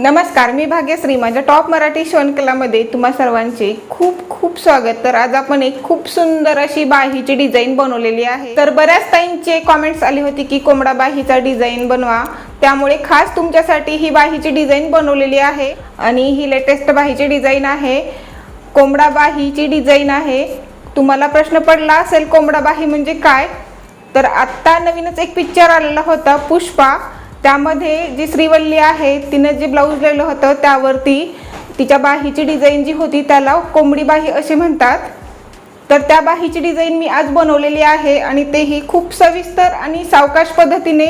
नमस्कार मी भाग्यश्री माझ्या टॉप मराठी शिवणकलामध्ये तुम्हा सर्वांचे खूप खूप स्वागत. तर आज आपण एक खूप सुंदर अशी बाहीची डिझाईन बनवलेली आहे. तर बऱ्याच ताईंचे कॉमेंट्स आले होते की कोंबडा बाहीचा डिझाईन बनवा. त्यामुळे खास तुमच्यासाठी ही बाहीची डिझाईन बनवलेली आहे. आणि ही लेटेस्ट बाहीची डिझाईन आहे. कोंबडा बाहीची डिझाईन आहे. तुम्हाला प्रश्न पडला असेल कोंबडा बाही म्हणजे काय? तर आत्ता नवीनच एक पिक्चर आलेला होता पुष्पा. त्यामध्ये जी श्रीवल्ली आहे तिनं जे ब्लाऊज लिहिलं होतं त्यावरती तिच्या बाहीची डिझाईन जी होती त्याला कोंबडी बाही असे म्हणतात. तर त्या बाहीची डिझाईन मी आज बनवलेली आहे आणि तेही खूप सविस्तर आणि सावकाश पद्धतीने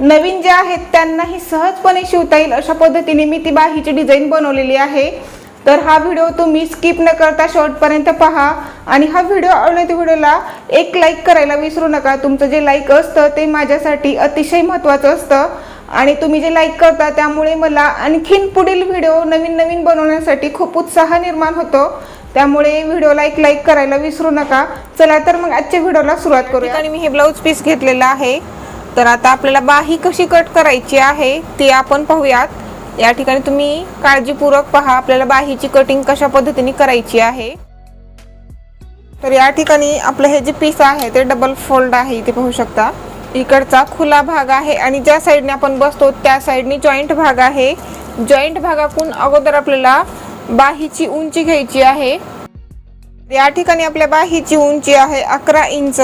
नवीन जे आहेत त्यांनाही सहजपणे शिवता येईल अशा पद्धतीने मी ती बाहीची डिझाईन बनवलेली आहे. तर हा व्हिडिओ तुम्ही स्किप न करता शेवटपर्यंत पहा आणि हा व्हिडिओ आवडला त्या व्हिडिओला एक लाईक करायला विसरू नका. तुमचं जे लाईक असतं ते माझ्यासाठी अतिशय महत्त्वाचं असतं. आणि तुम्ही जे लाईक करता त्यामुळे मला आणखीन पुढील व्हिडिओ नवीन नवीन बनवण्यासाठी खूप उत्साह निर्माण होतो. त्यामुळे व्हिडिओला एक लाईक करायला विसरू नका. चला तर मग आजच्या व्हिडिओला सुरुवात करूया. आणि मी हे ब्लाऊज पीस घेतलेलं आहे. तर आता आपल्याला बाही कशी कट करायची आहे ते आपण पाहूयात. या ठिकाणी तुम्ही काळजीपूर्वक पहा आपल्याला बाहीची कटिंग कशा पद्धतीने करायची आहे. तर या ठिकाणी आपलं हे जे पीस आहे ते डबल फोल्ड आहे इथे पाहू शकता. इकडचा खुला भाग आहे आणि ज्या साईडने आपण बसतो त्या साईडने जॉईंट भाग आहे. जॉईंट भागाकडून अगोदर आपल्याला बाहीची उंची घ्यायची आहे. या ठिकाणी आपल्या बाहीची उंची आहे अकरा इंच.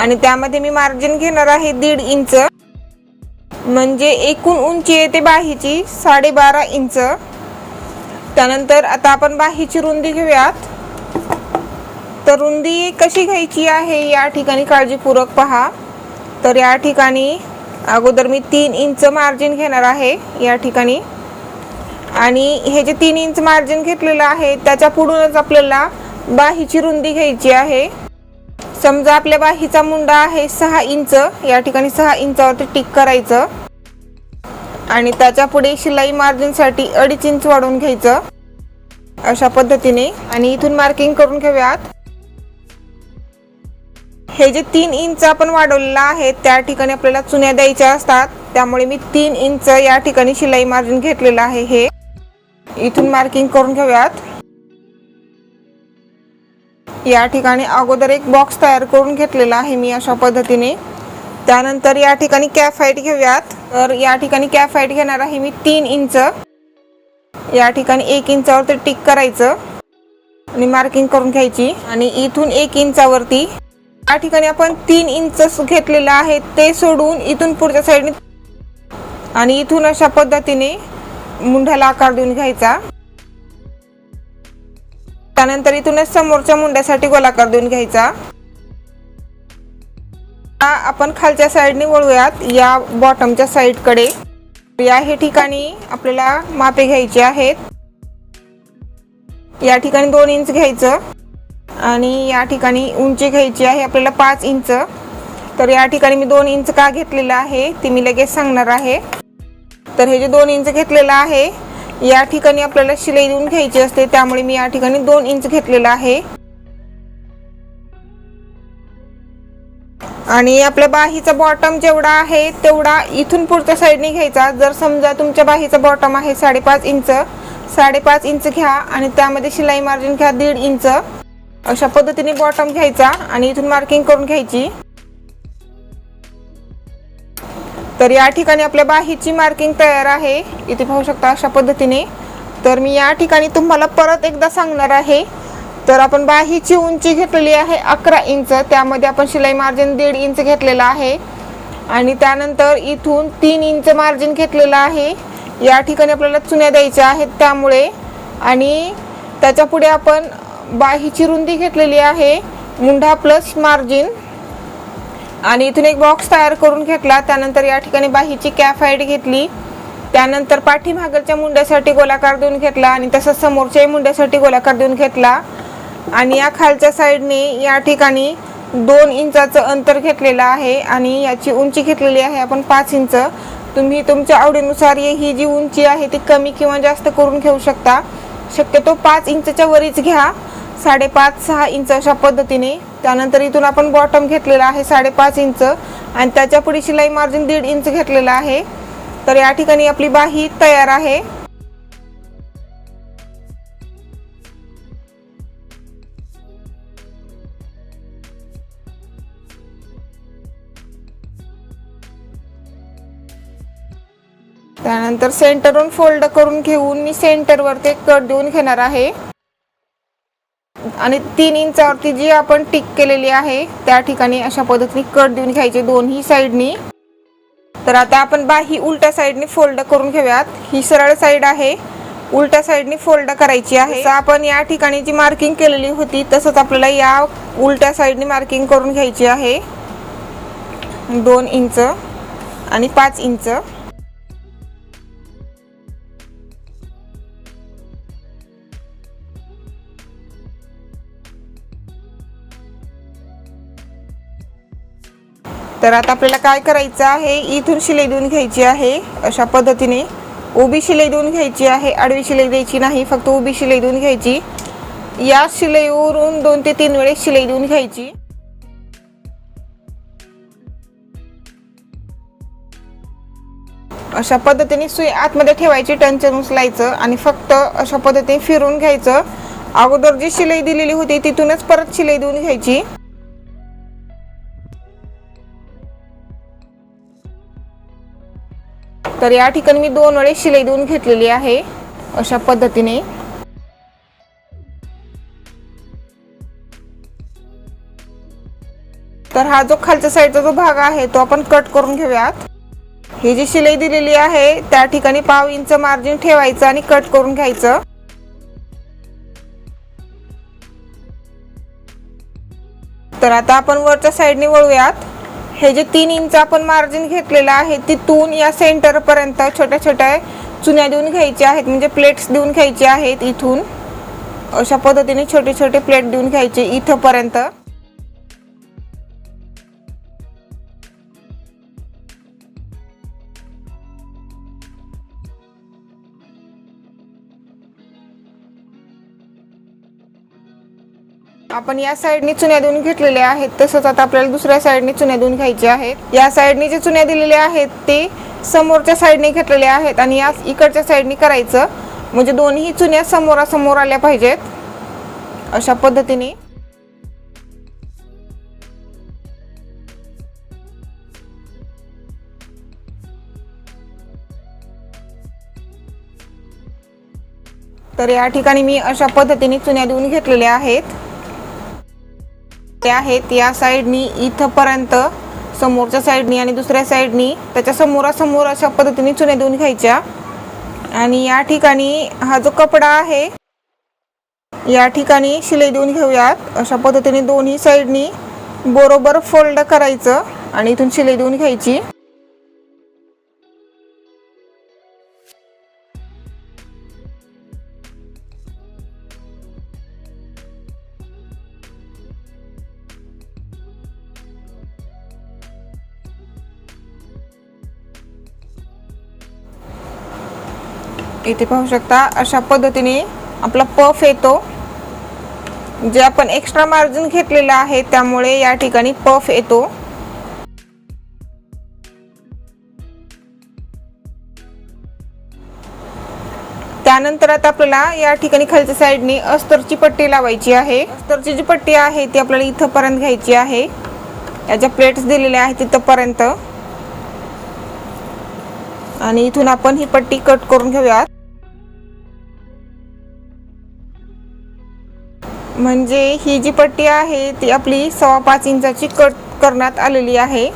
आणि त्यामध्ये मी मार्जिन घेणार आहे दीड इंच. म्हणजे एकूण उंची येते बाहीची साडेबारा इंच. त्यानंतर आता आपण बाहीची रुंदी घेऊयात. तर रुंदी कशी घ्यायची आहे या ठिकाणी काळजीपूर्वक पहा. तर या ठिकाणी अगोदर मी तीन इंच मार्जिन घेणार आहे या ठिकाणी. आणि हे जे तीन इंच मार्जिन घेतलेलं आहे त्याच्या पुढूनच आपल्याला बाहीची रुंदी घ्यायची आहे. समजा आपल्या बाहीचा मुंडा आहे सहा इंच या ठिकाणी सहा इंचावरती टिक करायचं. आणि त्याच्या पुढे शिलाई मार्जिनसाठी अडीच इंच वाढवून घ्यायचं. अशा पद्धतीने. आणि इथून मार्किंग करून घेऊयात. हे जे तीन इंच आपण वाढवलेलं आहे त्या ठिकाणी आपल्याला चुन्या द्यायच्या असतात. त्यामुळे मी तीन इंच या ठिकाणी शिलाई मार्जिन घेतलेलं आहे हे. इथून मार्किंग करून घेऊयात. या ठिकाणी अगोदर एक बॉक्स तयार करून घेतलेला आहे मी अशा पद्धतीने. त्यानंतर या ठिकाणी कॅफाईट घेऊयात. तर या ठिकाणी कॅफाईट घेणार आहे मी तीन इंच. या ठिकाणी एक इंचावरती टिक करायचं. आणि मार्किंग करून घ्यायची. आणि इथून एक इंचावरती या ठिकाणी आपण तीन इंच घेतलेलं आहे ते सोडून इथून पुढच्या साईडने आणि इथून अशा पद्धतीने मुंढ्याला आकार देऊन घ्यायचा. त्यानंतर इथूनच समोरच्या मुंड्यासाठी गोलाकार देऊन घ्यायचा. आपण खालच्या साईडने वळूयात. या बॉटमच्या साईडकडे या हे ठिकाणी आपल्याला मापे घ्यायचे आहेत. या ठिकाणी दोन इंच घ्यायचं. आणि या ठिकाणी उंची घ्यायची आहे आपल्याला पाच इंच. तर या ठिकाणी मी दोन इंच का घेतलेलं आहे ती मी लगेच सांगणार आहे. तर हे जे दोन इंच घेतलेलं आहे या ठिकाणी आपल्याला शिलाई देऊन घ्यायची असते त्यामुळे मी या ठिकाणी दोन इंच घेतलेलं आहे. आणि आपल्या बाहीचा बॉटम जेवढा आहे तेवढा इथून पुढच्या साईडने घ्यायचा. जर समजा तुमच्या बाहीचा बॉटम आहे साडेपाच इंच साडेपाच इंच घ्या आणि त्यामध्ये शिलाई मार्जिन घ्या दीड इंच. अशा पद्धतीने बॉटम घ्यायचा आणि इथून मार्किंग करून घ्यायची. तर या ठिकाणी आपल्या बाहीची मार्किंग तयार आहे. इथे पाहू शकता अशा पद्धतीने. तर मी या ठिकाणी तुम्हाला परत एकदा सांगणार आहे. तर आपण बाहीची उंची घेतलेली आहे अकरा इंच. त्यामध्ये आपण शिलाई मार्जिन दीड इंच घेतलेलं आहे. आणि त्यानंतर इथून तीन इंच मार्जिन घेतलेलं आहे. या ठिकाणी आपल्याला चुन्या द्यायच्या आहेत त्यामुळे. आणि त्याच्या पुढे आपण बाहीची रुंदी घेतलेली आहे. मुंढा प्लस मार्जिन आणि इथून एक बॉक्स तयार करून घेतला. त्यानंतर या ठिकाणी बाहीची कॅफ हाईट घेतली. त्यानंतर पाठीमागलच्या मुंड्यासाठी गोलाकार देऊन घेतला. आणि तसंच समोरच्याही मुंड्यासाठी गोलाकार देऊन घेतला. आणि या खालच्या साईडने या ठिकाणी दोन इंचाचं अंतर घेतलेलं आहे. आणि याची उंची घेतलेली आहे आपण पाच इंच. तुम्ही तुमच्या आवडीनुसार ही जी उंची आहे ती कमी किंवा जास्त करून घेऊ शकता. शक्यतो पाच इंचच्या वरीच घ्या. साडेपाच सहा इंच अशा पद्धतीने. त्यानंतर इथून आपण बॉटम घेतलेला आहे साडेपाच इंच. आणि त्याच्या पुढे शिलाई मार्जिन दीड इंच घेतलेलं आहे. तर या ठिकाणी आपली बाही तयार आहे. त्यानंतर सेंटरवरून फोल्ड करून घेऊन मी सेंटरवरती कट देऊन घेणार आहे. आणि तीन इंचावरती जी आपण टिक केलेली आहे त्या ठिकाणी अशा पद्धतीने कट देऊन घ्यायचे दोन्ही साईडनी. तर आता आपण बाही उलट्या साईडने फोल्ड करून घेऊयात. ही सरळ साईड आहे. उलट्या साईडने फोल्ड करायची आहे. आपण या ठिकाणी जी मार्किंग केलेली होती तसंच आपल्याला या उलट्या साईडने मार्किंग करून घ्यायची आहे. दोन इंच आणि पाच इंच. तर आता आपल्याला काय करायचं आहे? इथून शिलाई देऊन घ्यायची आहे. अशा पद्धतीने उभी शिलाई देऊन घ्यायची आहे. आडवी शिलाई द्यायची नाही फक्त उभी शिलाई देऊन घ्यायची. या शिलाईवरून दोन ते तीन वेळेस शिलाई देऊन घ्यायची. अशा पद्धतीने सुई आतमध्ये ठेवायची टंचन उचलायचं आणि फक्त अशा पद्धतीने फिरून घ्यायचं. अगोदर जी शिलाई दिलेली होती तिथूनच परत शिलाई देऊन घ्यायची. तर या ठिकाणी मी दोन वेळेस शिलाई देऊन घेतलेली आहे. अशा पद्धतीने. तर हा जो खालच्या साईडचा जो भाग आहे तो आपण कट करून घेऊयात. ही जी शिलाई दिलेली आहे त्या ठिकाणी पाव इंच मार्जिन ठेवायचं आणि कट करून घ्यायचं. तर आता आपण वरच्या साईडने वळूयात. हे जे तीन इंच आपण मार्जिन घेतलेलं आहे तिथून या सेंटरपर्यंत छोट्या छोट्या चुन्या देऊन घ्यायच्या आहेत. म्हणजे प्लेट्स देऊन घ्यायचे आहेत इथून. अशा पद्धतीने छोटे छोटे प्लेट देऊन घ्यायचे इथंपर्यंत. आपण या साईडने चुन्या देऊन घेतलेल्या आहेत. तसंच आता आपल्याला दुसऱ्या साईडने चुन्या देऊन घ्यायच्या आहेत. या साईडने जे चुन्या दिलेल्या आहेत ते समोरच्या साईडने घेतलेल्या आहेत आणि या इकडच्या साईडने करायचं. म्हणजे दोन्ही चुन्या समोरासमोर आल्या पाहिजेत. अशा पद्धतीने. तर या ठिकाणी मी अशा पद्धतीने चुन्या देऊन घेतलेल्या आहेत. ते आहेत या साईडनी इथंपर्यंत समोरच्या साईडनी आणि दुसऱ्या साईडनी त्याच्या समोरासमोर अशा पद्धतीने चुन्या देऊन घ्यायच्या. आणि या ठिकाणी हा जो कपडा आहे या ठिकाणी शिलाई देऊन घेऊयात. अशा पद्धतीने दोन्ही साईडनी बरोबर फोल्ड करायचं आणि इथून शिलाई देऊन घ्यायची. इथे पाहू शकता अशा पद्धतीने आपला पफ येतो. जे आपण एक्स्ट्रा मार्जिन घेतलेलं आहे त्यामुळे या ठिकाणी पफ येतो. त्यानंतर आता आपल्याला या ठिकाणी खालच्या साईडनी अस्तरची पट्टी लावायची आहे. अस्तरची जी पट्टी आहे ती आपल्याला इथंपर्यंत घ्यायची आहे. या ज्या प्लेट्स दिलेल्या आहेत तिथंपर्यंत. आणि इथून आपण ही पट्टी कट करून घेऊयात. म्हणजे ही जी पट्टी आहे ती आपली सव्वा पाच इंचाची कट करण्यात आलेली आहे.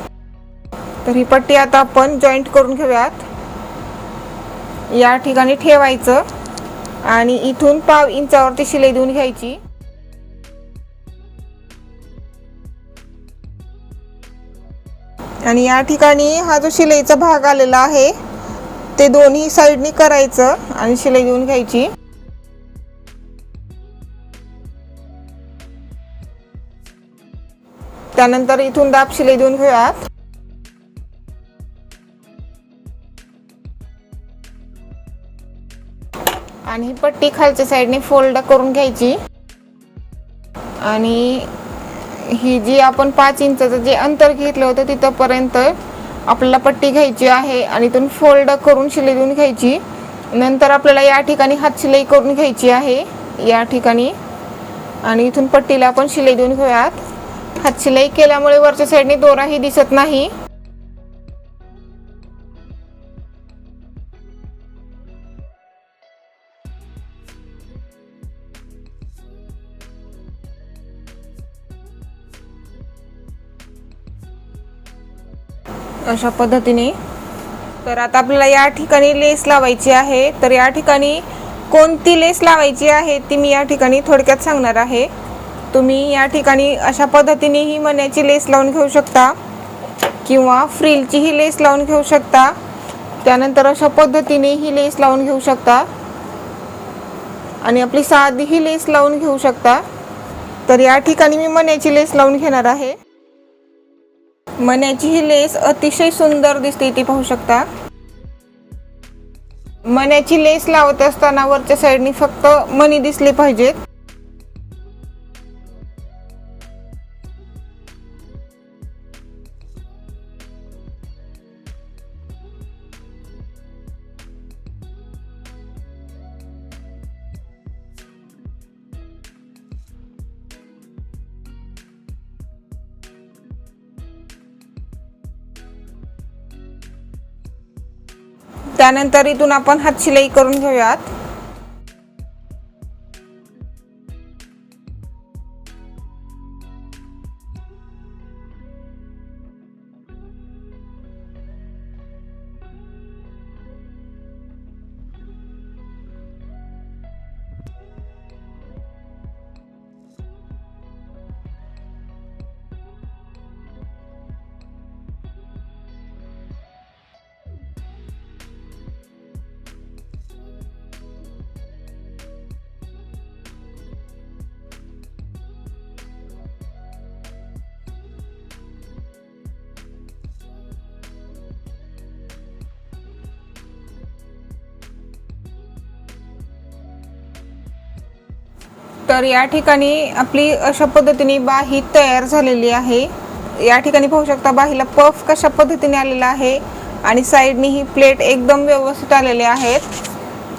तर ही पट्टी आता आपण जॉईंट करून घेऊयात. या ठिकाणी ठेवायचं आणि इथून पाव इंचावरती शिलाई देऊन घ्यायची. आणि या ठिकाणी हा जो शिलाईचा भाग आलेला आहे ते दोन्ही साईडनी करायचं आणि शिलाई देऊन घ्यायची. त्यानंतर इथून दाब शिलाई देऊन घेऊयात. आणि ही पट्टी खालच्या साईडने फोल्ड करून घ्यायची. आणि ही जी आपण पाच इंचाचं जे अंतर घेतलं होतं तिथंपर्यंत आपल्याला पट्टी घ्यायची आहे आणि इथून फोल्ड करून शिलाई देऊन घ्यायची. नंतर आपल्याला या ठिकाणी हात शिलाई करून घ्यायची आहे. या ठिकाणी. आणि इथून पट्टीला आपण शिलाई देऊन घेऊयात. हात शिलाई केल्यामुळे वरच्या साईडने दोराही दिसत नाही. अशा पद्धतीने तर आता आपल्याला या ठिकाणी लेस लावायची आहे. तर या ठिकाणी कोणती लेस लावायची आहे ती मी या ठिकाणी थोडक्यात सांगणार आहे. तुम्ही या ठिकाणी अशा पद्धतीने ही मण्याची लेस लावून घेऊ शकता किंवा फ्रिलची ही लेस लावून घेऊ शकता. त्यानंतर अशा पद्धतीने ही लेस लावून घेऊ शकता. आणि आपली साधी ही लेस लावून घेऊ शकता. तर या ठिकाणी मी मण्याची लेस लावून घेणार आहे. मण्याची ही लेस अतिशय सुंदर दिसते ती पाहू शकता. मण्याची लेस लावत असताना वरच्या साईडनी फक्त मणी दिसले पाहिजेत. त्यानंतर इथून आपण हात शिलाई करून घेऊयात. तर या ठिकाणी आपली अशा पद्धतीने बाही तयार झालेली आहे. या ठिकाणी पाहू शकता बाहीला पफ कशा पद्धतीने आलेला आहे आणि साईडनी ही प्लेट एकदम व्यवस्थित आलेले आहेत.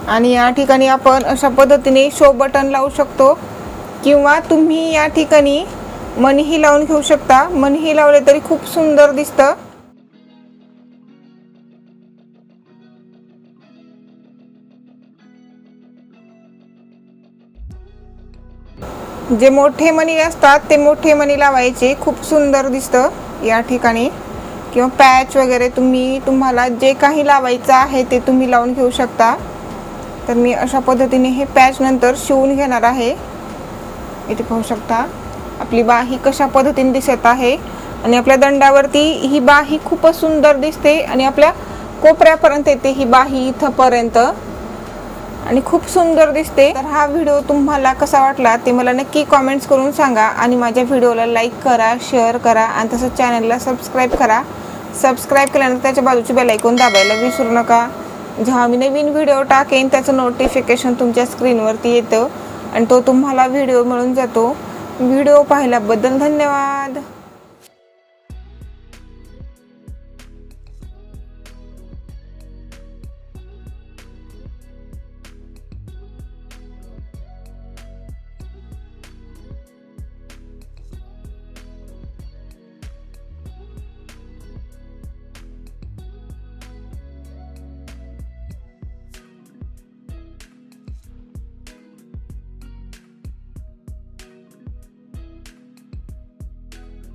आणि या ठिकाणी आपण अशा पद्धतीने शो बटन लावू शकतो किंवा तुम्ही या ठिकाणी मनीही लावून घेऊ शकता. मनीही लावले तरी खूप सुंदर दिसतं. जे मोठे मणी असतात ते मोठे मणी लावायचे. खूप सुंदर दिसतं या ठिकाणी. किंवा पॅच वगैरे तुम्ही तुम्हाला जे काही लावायचं आहे ते तुम्ही लावून घेऊ शकता. तर मी अशा पद्धतीने हे पॅच नंतर शिवून घेणार आहे. इथे पाहू शकता आपली बाही कशा पद्धतीने दिसत आहे. आणि आपल्या दंडावरती ही बाही खूपच सुंदर दिसते. आणि आपल्या कोपऱ्यापर्यंत येते ही बाही इथंपर्यंत. आणि खूप सुंदर दिसते. तर हा व्हिडिओ तुम्हाला कसा वाटला ते मला नक्की कॉमेंट्स करून सांगा आणि माझ्या व्हिडिओला लाईक करा शेअर करा आणि तसंच चॅनलला सबस्क्राईब करा. सबस्क्राईब केल्यानंतर त्याच्या बाजूची बेल ऐकून दाबायला विसरू नका. जेव्हा मी नवीन व्हिडिओ टाकेन त्याचं नोटिफिकेशन तुमच्या स्क्रीनवरती येतं आणि तो तुम्हाला व्हिडिओ मिळून जातो. व्हिडिओ पाहिल्याबद्दल धन्यवाद.